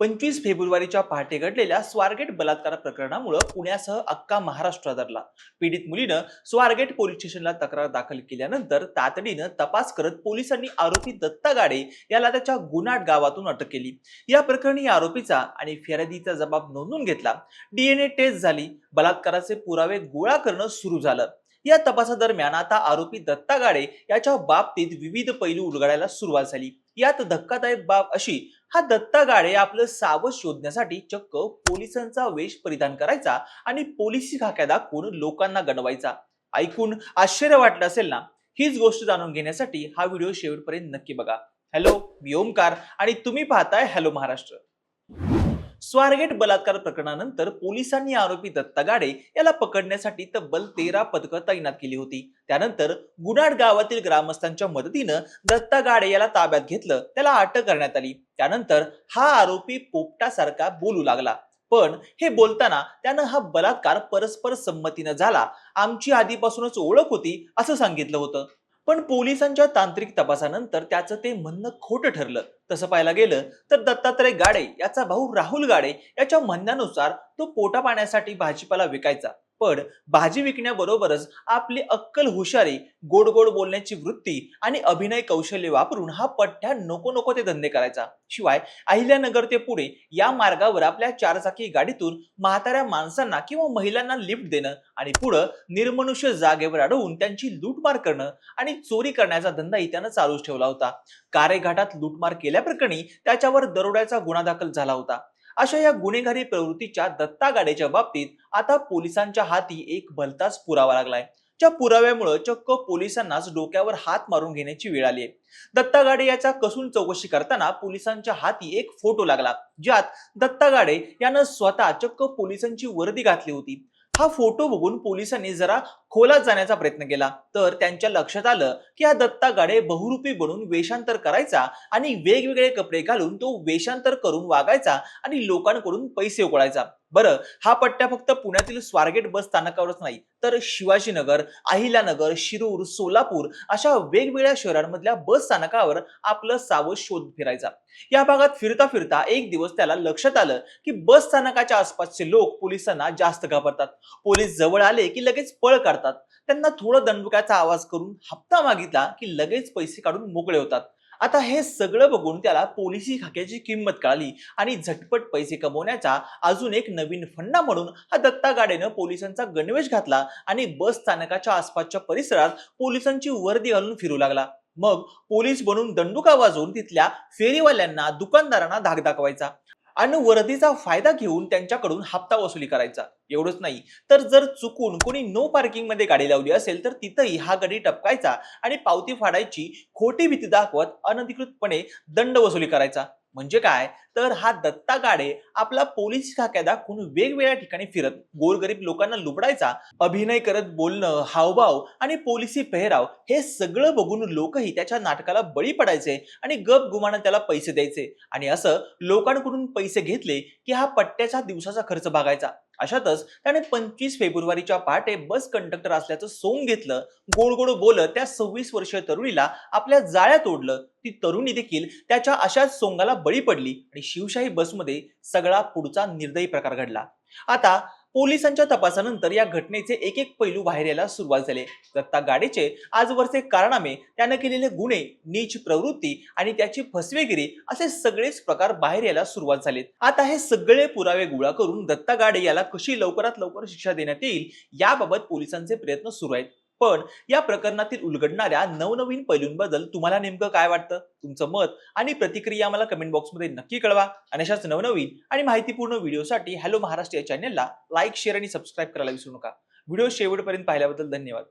पंचवीस फेब्रुवारीच्या पहाटे घडलेल्या स्वारगेट बलात्कार प्रकरणामुळे पुण्यासह अख्खा महाराष्ट्र आदरला. पीडित मुलीनं स्वारगेट पोलीस स्टेशनला तक्रार दाखल केल्यानंतर तातडीनं तपास करत पोलिसांनी आरोपी दत्ता गाडे याला त्याच्या गुनाट गावातून अटक केली. या प्रकरणी आरोपीचा आणि फिर्यादीचा जबाब नोंदून घेतला. डीएनए टेस्ट झाली. बलात्काराचे पुरावे गोळा करणं सुरू झालं. या तपासादरम्यान आता आरोपी दत्ता गाडे याच्या बाबतीत विविध पैलू उलगडायला सुरुवात झाली. यात धक्कादायक बाब अशी हा दत्ता गाडे आपलं सावध शोधण्यासाठी चक्क पोलिसांचा वेश परिधान करायचा आणि पोलिसी खाक्या दाखवून लोकांना गणवायचा. ऐकून आश्चर्य वाटलं असेल ना? हीच गोष्ट जाणून घेण्यासाठी हा व्हिडिओ शेवटपर्यंत नक्की बघा. हॅलो मी ओमकार आणि तुम्ही पाहताय हॅलो महाराष्ट्र. स्वारगेट बलात्कार प्रकरणानंतर पोलिसांनी आरोपी दत्ता गाडे याला पकडण्यासाठी तब्बल तेरा पथकं तैनात केली होती. त्यानंतर गुनाड गावातील ग्रामस्थांच्या मदतीनं दत्ता गाडे याला ताब्यात घेतलं त्याला अटक करण्यात आली. त्यानंतर हा आरोपी पोपटासारखा बोलू लागला. पण हे बोलताना त्यानं हा बलात्कार परस्पर संमतीनं झाला. आमची आधीपासूनच ओळख होती असं सांगितलं होतं. पण पोलिसांच्या तांत्रिक तपासानंतर त्याचं ते म्हणणं खोटं ठरलं. तसं पाहायला गेलं तर दत्तात्रय गाडे याचा भाऊ राहुल गाडे याच्या म्हणण्यानुसार तो पोटा पाण्यासाठी भाजीपाला विकायचा. पण भाजी विकण्याबरोबरच आपली अक्कल हुशारी गोड गोड बोलण्याची वृत्ती आणि अभिनय कौशल्य वापरून हा पठ्ठ्या नको नको ते धंदे करायचा. शिवाय अहिल्यानगर ते पुढे या मार्गावर आपल्या चारचाकी गाडीतून म्हाताऱ्या माणसांना किंवा महिलांना लिफ्ट देणं आणि पुढं निर्मनुष्य जागेवर अडवून त्यांची लूटमार करणं आणि चोरी करण्याचा धंदाही त्यानं चालूच ठेवला होता. कारेघाटात लूटमार केल्याप्रकरणी त्याच्यावर दरोड्याचा गुन्हा दाखल झाला होता. अशा या गुन्हेगारी प्रवृत्तीच्या दत्ता गाडेच्या बाबतीत आता पोलिसांच्या हाती एक भलताच पुरावा लागलाय. ज्या पुराव्यामुळे चक्क पोलिसांनाच डोक्यावर हात मारून घेण्याची वेळ आली आहे दत्ता गाडे याचा कसून चौकशी करताना पोलिसांच्या हाती एक फोटो लागला ज्यात दत्ता गाडे यानं स्वतः चक्क पोलिसांची वर्दी घातली होती. हा फोटो बघून पोलिसांनी जरा खोलात जाण्याचा प्रयत्न केला. तर त्यांच्या लक्षात आलं की हा दत्ता गाडे बहुरूपी बनून वेषांतर करायचा आणि वेगवेगळे कपडे घालून तो वेषांतर करून वागायचा आणि लोकांकडून पैसे उकळायचा. बरं हा पट्ट्या फक्त पुण्यातील स्वारगेट बस स्थानकावरच नाही तर शिवाजीनगर अहिल्यानगर शिरूर सोलापूर अशा वेगवेगळ्या शहरांमधल्या बस स्थानकावर आपलं सावध शोध फिरायचा. या भागात फिरता फिरता एक दिवस त्याला लक्षात आलं की बस स्थानकाच्या आसपासचे लोक पोलिसांना जास्त घाबरतात. पोलीस जवळ आले की लगेच पळ काढतात. त्यांना थोडं दंडुक्याचा आवाज करून हप्ता मागितला की लगेच पैसे काढून मोकळे होतात. आता हे सगळं बघून त्याला पोलिसी खाक्याची किंमत कळाली आणि झटपट पैसे कमवण्याचा अजून एक नवीन फंडा म्हणून हा दत्ता गाडेनं पोलिसांचा गणवेश घातला आणि बस स्थानकाच्या आसपासच्या परिसरात पोलिसांची वर्दी घालून फिरू लागला. मग पोलीस बनून दंडुका वाजवून तिथल्या फेरीवाल्यांना दुकानदारांना धाक दाखवायचा. आणि वर्दीचा फायदा घेऊन त्यांच्याकडून हप्ता वसुली करायचा. एवढंच नाही. तर जर चुकून कोणी नो पार्किंगमध्ये गाडी लावली असेल तर तिथंही हा गाडी टपकायचा आणि पावती फाडायची खोटी भीती दाखवत अनधिकृतपणे दंड वसुली करायचा. म्हणजे काय? तर हा दत्ता गाडे आपला पोलीस खाक्या दाखवून वेगवेगळ्या ठिकाणी फिरत गोरगरीब लोकांना लुबडायचा अभिनय करत बोलणं हावभाव आणि पोलिसी पेहराव हे सगळं बघून लोकही त्याच्या नाटकाला बळी पडायचे आणि गप गुमानं त्याला पैसे द्यायचे. आणि असं लोकांकडून पैसे घेतले की हा पट्ट्याच्या दिवसाचा खर्च भागायचा अशातच त्याने पंचवीस फेब्रुवारीच्या पहाटे बस कंडक्टर असल्याचं सोंग घेतलं गोड गोड बोलत त्या सव्वीस वर्षीय तरुणीला आपल्या जाळ्यात ओढलं ती तरुणी देखील त्याच्या अशाच सोंगाला बळी पडली आणि शिवशाही बसमध्ये सगळा पुढचा निर्दयी प्रकार घडला. आता पोलिसांच्या तपासानंतर या घटनेचे एक एक पैलू बाहेर यायला सुरुवात झाले. दत्ता गाडेचे आजवरचे कारनामे त्यानं केलेले गुन्हे नीच प्रवृत्ती आणि त्याची फसवेगिरी असे सगळेच प्रकार बाहेर यायला सुरुवात झालेत. आता हे सगळे पुरावे गोळा करून दत्ता गाडे याला कशी लवकरात लवकर शिक्षा देण्यात येईल याबाबत पोलिसांचे प्रयत्न सुरू आहेत. पण या प्रकरणातील उलगडणाऱ्या नवनवीन पैलूंबद्दल तुम्हाला नेमकं काय वाटतं? तुमचं मत आणि प्रतिक्रिया मला कमेंट बॉक्समध्ये नक्की कळवा. आणि अशाच नवनवीन आणि माहितीपूर्ण व्हिडिओसाठी हॅलो महाराष्ट्र या चॅनलला लाईक शेअर आणि सबस्क्राईब करायला विसरू नका. व्हिडिओ शेवटपर्यंत पाहिल्याबद्दल धन्यवाद.